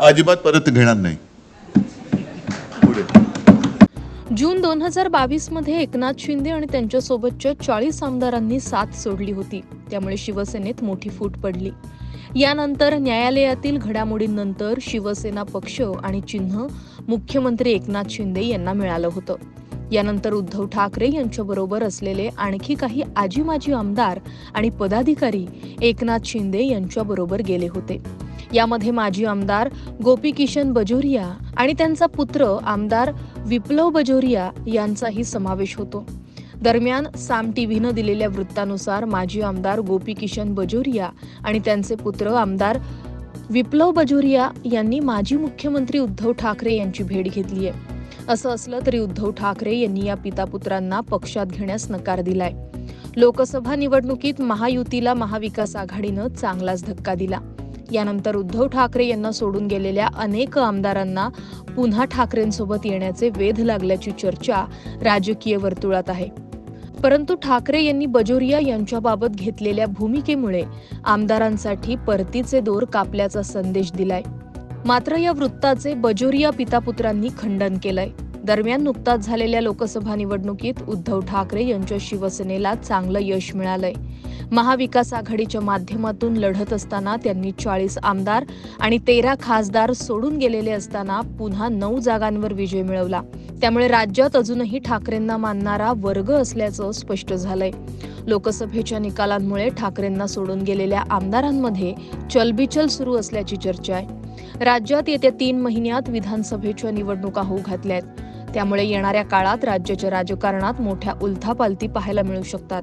अजिबात परत घेणार नाही. जून दोन हजार बावीसमध्ये एकनाथ शिंदे आणि त्यांच्यासोबतच्या चाळीस आमदारांनी साथ सोडली होती. त्यामुळे शिवसेनेत मोठी फूट पडली. यानंतर न्यायालयातील घडामोडींनंतर शिवसेना पक्ष आणि चिन्ह मुख्यमंत्री एकनाथ शिंदे यांना मिळालं होतं. यानंतर उद्धव ठाकरे यांच्याबरोबर असलेले आणखी काही आजी माजी आमदार आणि पदाधिकारी एकनाथ शिंदे यांच्याबरोबर गेले होते. यामध्ये माजी आमदार गोपी किशन बजोरिया आणि त्यांचा पुत्र आमदार विप्लव बजोरिया यांचाही समावेश होतो. दरम्यान साम टीव्हीनं दिलेल्या वृत्तानुसार माजी आमदार गोपी किशन बजोरिया आणि त्यांचे पुत्र आमदार विप्लव बजोरिया यांनी माजी मुख्यमंत्री उद्धव ठाकरे यांची भेट घेतली आहे. असं असलं तरी उद्धव ठाकरे यांनी या पितापुत्रांना पक्षात घेण्यास नकार दिलाय. लोकसभा निवडणुकीत महायुतीला महाविकास आघाडीनं चांगलाच धक्का दिला. यानंतर उद्धव ठाकरे यांना सोडून गेलेल्या अनेक आमदारांना पुन्हा ठाकरेंसोबत येण्याचे वेध लागल्याची चर्चा राजकीय वर्तुळात आहे. परंतु ठाकरे यांनी बजोरिया यांच्याबाबत घेतलेल्या भूमिकेमुळे आमदारांसाठी परतीचे दोर कापल्याचा संदेश दिलाय. मात्र या वृत्ताचे बजोरिया पितापुत्रांनी खंडन केलंय. दरम्यान नुकताच झालेल्या लोकसभा निवडणुकीत उद्धव ठाकरे यांच्या शिवसेनेला चांगलं यश मिळालंय. महाविकास आघाडीच्या माध्यमातून लढत असताना त्यांनी चाळीस आमदार आणि तेरा खासदार सोडून गेलेले असताना पुन्हा नऊ जागांवर विजय मिळवला. त्यामुळे राज्यात अजूनही ठाकरेंना मानणारा वर्ग असल्याचं स्पष्ट झालंय. लोकसभेच्या निकालांमुळे ठाकरेंना सोडून गेलेल्या आमदारांमध्ये चलबिचल सुरू असल्याची चर्चा आहे. राज्यात येत्या तीन महिन्यात विधानसभेच्या निवडणुका होऊ घातल्या आहेत त्यामुळे येणाऱ्या काळात राज्याच्या राजकारणात मोठ्या उलथापालथी पाहायला मिळू शकतात.